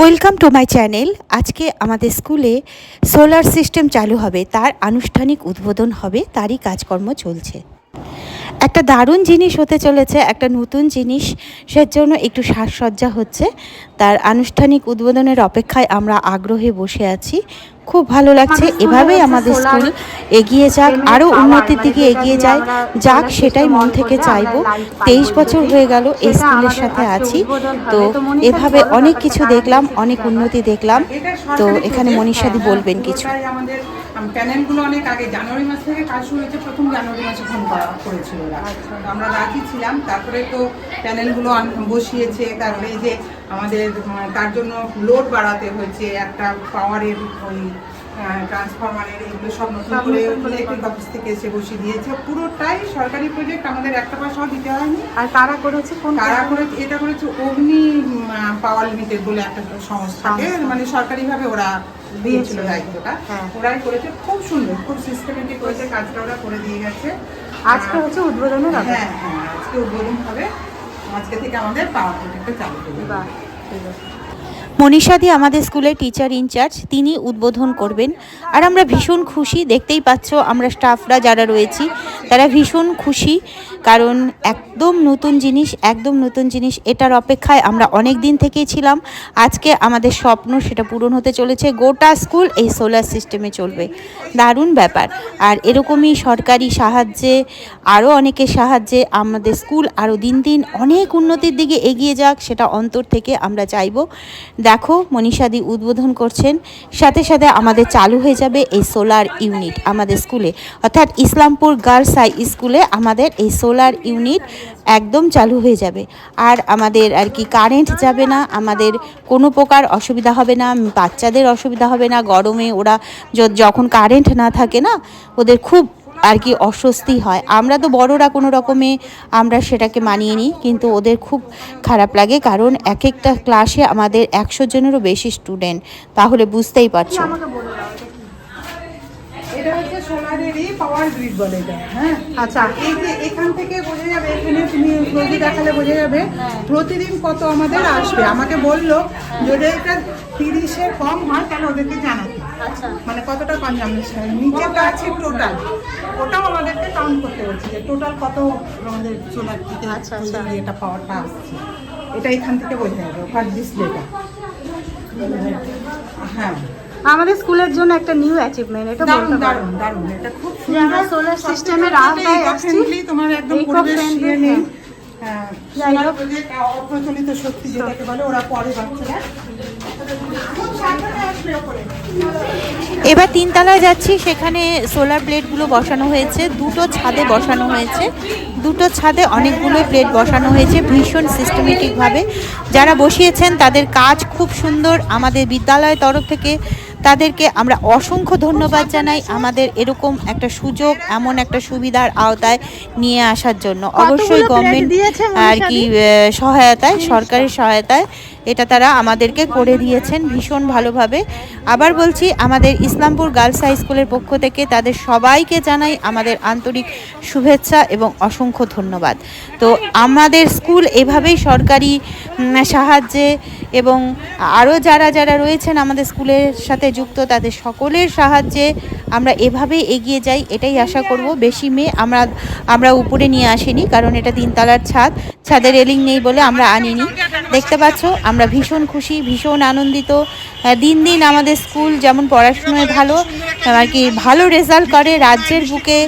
Welcome to my channel আজকে আমাদের স্কুলে সোলার সিস্টেম চালু হবে। তার আনুষ্ঠানিক উদ্বোধন হবে। তারই কাজকর্ম চলছে। একটা দারুণ জিনিস হতে চলেছে। একটা নতুন জিনিস সের জন্য একটু সাজসজ্জা হচ্ছে। তার আনুষ্ঠানিক উদ্বোধনের অপেক্ষায় আমরা আগ্রহে বসে আছি। খুব ভালো লাগছে। এভাবেই আমাদের স্কুল এগিয়ে যাক আরও উন্নতির দিকে এগিয়ে যায় যাক সেটাই মন থেকে চাইব। তেইশ বছর হয়ে গেল এই স্কুলের সাথে আছি। তো এভাবে অনেক কিছু দেখলাম অনেক উন্নতি দেখলাম। তো এখানে মনীষাদি বলবেন কিছু। প্যানেলগুলো অনেক আগে জানুয়ারি মাস থেকে কাজ শুরু হয়েছে প্রথম জানুয়ারি মাসে ফোন করা করেছিল ওরা। আমরা রাজি ছিলাম তারপরে তো প্যানেলগুলো বসিয়েছে তারপরে যে আমাদের তার জন্য লোড বাড়াতে হয়েছে একটা পাওয়ারের ওই ট্রান্সফরমারের এগুলো সব নতুন করে ইলেকট্রিক অফিস থেকে এসে বসিয়ে দিয়েছে। পুরোটাই সরকারি প্রজেক্ট আমাদের একটা পয়সাও দিতে হয়নি। আর কারা করেছে? কোন তারা করেছে? এটা করেছে অগ্নি পাওয়ার লিমিটেড বলে একটা সংস্থাকে সংস্থা। মানে সরকারিভাবে ওরা দিয়েছিল দায়িত্বটা। হ্যাঁ। ওরাই করেছে। খুব সুন্দর খুব সিস্টেমেটিক করেছে কাজটা ওরা করে দিয়ে গেছে। আজকে হচ্ছে উদ্বোধনের হ্যাঁ হ্যাঁ আজকে উদ্বোধন হবে। আজকে থেকে আমাদের পাওয়ার প্রজেক্টটা চালু করবে। ঠিক আছে। মনীষাদি আমাদের স্কুলের টিচার ইনচার্জ তিনি উদ্বোধন করবেন। আর আমরা ভীষণ খুশি, দেখতেই পাচ্ছ আমরা স্টাফরা যারা রয়েছি, তারা ভীষণ খুশি। কারণ একদম নতুন জিনিস, একদম নতুন জিনিস, এটার অপেক্ষায় আমরা অনেক দিন থেকেই ছিলাম। আজকে আমাদের স্বপ্ন সেটা পূরণ হতে চলেছে। গোটা স্কুল এই সোলার সিস্টেমে চলবে। দারুণ ব্যাপার। আর এরকমই সরকারি সাহায্যে, আরও অনেকের সাহায্যে আমাদের স্কুল আরও দিন দিন অনেক উন্নতির দিকে এগিয়ে যাক, সেটা অন্তর থেকে আমরা চাইব। দেখো, মনীষাদি উদ্বোধন করছেন। সাথে সাথে আমাদের চালু হয়ে যাবে এই সোলার ইউনিট আমাদের স্কুলে। অর্থাৎ ইসলামপুর গার্লস হাই স্কুলে আমাদের এই সোলার ইউনিট একদম চালু হয়ে যাবে। আর আমাদের আর কি কারেন্ট যাবে না, আমাদের কোনো প্রকার অসুবিধা হবে না, বাচ্চাদের অসুবিধা হবে না, গরমে ওরা যখন কারেন্ট না থাকে না, ওদের খুব আর কি অস্বস্তি হয়। আমরা তো বড়রা কোনো রকমে আমরা সেটাকে মানিয়ে নিই, কিন্তু ওদের খুব খারাপ লাগে কারণ এক একটা ক্লাসে আমাদের একশো জনেরও বেশি স্টুডেন্ট তাহলে বুঝতেই পারছ। হচ্ছে সোলারেরই পাওয়ার গ্রিড বলে এটা হ্যাঁ? আচ্ছা। এই যে এখান থেকে বোঝা যাবে এখানে তুমি প্রতি দেখালে বোঝা যাবে প্রতিদিন কত আমাদের আসবে। আমাকে বলল যদি এটা তিরিশের কম হয় তাহলে ওদেরকে জানাতে। আচ্ছা। মানে কতটা কনজামশন নিচেটা আছে টোটাল ওটাও আমাদেরকে কাউন্ট করতে বলছে যে টোটাল কত আমাদের সোলার থেকে আচ্ছা, আচ্ছা। এটা পাওয়ারটা আসছে। এটা এখান থেকে বোঝা যাবে ওখান ডিসপ্লেটা হ্যাঁ। আমাদের স্কুলের জন্য একটা নিউ অ্যাচিভমেন্ট এটা দারুণ দারুণ দারুণ এটা খুব সুন্দর। system এর আওতায় আসছি। তোমার একদম পরিবেশ ইয়ে নেই। হ্যাঁ। হ্যাঁ, অপ্রচলিত যেটাকে বলে ওরা পরে বাচ্চারা। এবার তিনতলায় যাচ্ছি সেখানে সোলার প্লেটগুলো বসানো হয়েছে দুটো ছাদে বসানো হয়েছে। দুটো ছাদে অনেকগুলো প্লেট বসানো হয়েছে ভীষণ সিস্টেমেটিকভাবে যারা বসিয়েছেন তাদের কাজ খুব সুন্দর। আমাদের বিদ্যালয়ের তরফ থেকে তাদেরকে আমরা অসংখ্য ধন্যবাদ জানাই আমাদের এরকম একটা সুযোগ এমন একটা সুবিধার আওতায় নিয়ে আসার জন্য। অবশ্যই গভর্নমেন্ট আর কি সহায়তায় সরকারের সহায়তায় এটা তারা আমাদেরকে করে দিয়েছেন ভীষণ ভালোভাবে। আবার বলছি আমাদের ইসলামপুর গার্লস হাই স্কুলের পক্ষ থেকে তাদের সবাইকে জানাই আমাদের আন্তরিক শুভেচ্ছা এবং অসংখ্য ধন্যবাদ। তো আমাদের স্কুল এভাবেই সরকারি সাহায্যে এবং আরও যারা যারা রয়েছেন আমাদের স্কুলের সাথে যুক্ত, তাদের সকলের সাহায্যে আমরা এভাবেই এগিয়ে যাই, এটাই আশা করব। বেশি মেয়ে আমরা আমরা উপরে নিয়ে আসিনি, কারণ এটা তিনতলার ছাদ। ছাদের রেলিং নেই বলে আমরা আনিনি। দেখতে পাচ্ছ, আমরা ভীষণ খুশি, ভীষণ আনন্দিত। দিন দিন আমাদের স্কুল যেমন পড়াশোনায় ভালো আর কি ভালো রেজাল্ট করে, রাজ্যের বুকে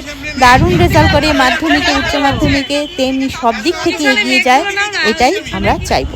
দারুণ রেজাল্ট করে, মাধ্যমিকে, উচ্চ মাধ্যমিকে, তেমনি সব দিক থেকে এগিয়ে যায়, এটাই আমরা চাইব।